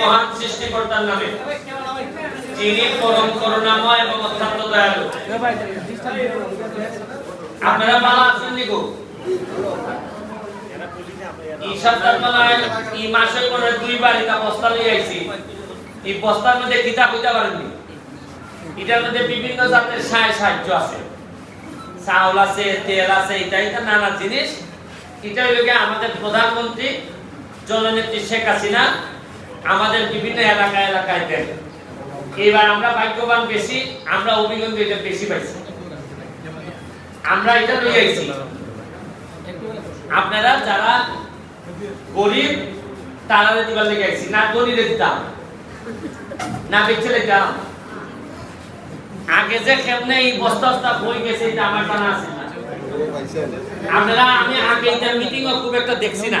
মহান সৃষ্টিকর্তার নামে। যিনি পরম করুণাময় এবং অত্যন্ত দয়ালু। আপনারা ভালো আছেন এই বস্তার মধ্যে এটার মধ্যে বিভিন্ন জাতের সাহায্য আছে। চাউল আছে, তেল আছে এটা এটা নানা জিনিস। এটা আমাদের প্রধানমন্ত্রী জননেত্রী শেখ হাসিনা আমাদের বিভিন্ন এলাকা এলাকায় দেন। এবার আমরা ভাগ্যবান বেশি, আমরা অভিজ্ঞতা এটা বেশি পাইছি। আমরা এটা লই আইছি। আপনারা যারা গরিব, তারা দিবার লেগে আইছি। না গরিবের দিতাম, না বেচে দিতাম আগে যে কেমনে এই বস্তা বই গেছে, এটা আমার জানা আছে। আপনারা, আমি আগে এটা মিটিং খুব একটা দেখছি না।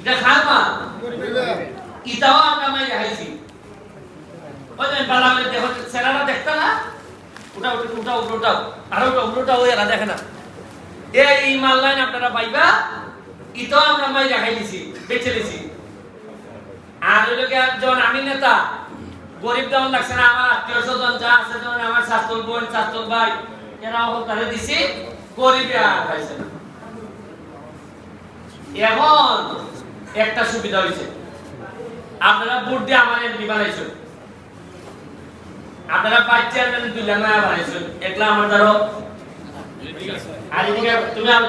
এটা মা ইটাও ওটা আর ওটা দেখে না। এই মাল লাইন আপনারা পাইবা? ইটাও আমরা মাই দিছি, বেচে দিছি। আর যখন আমি নেতা, গরিব দেওয়ান লাগছে না আমার আত্মীয় স্বজন, যা আছে যেমন আমার শাস্তল বোন শাস্তল ভাই, এরা তাদের দিছি গরিবে পাইছে এখন একটা সুবিধা হয়েছে আপনারা ভোট দিয়ে আমার এমপি বানাইছেন। আপনারা পাঁচ চেয়ারম্যান দুই লাখ বানাইছেন। একলা আমার ধরো। আর এদিকে তুমি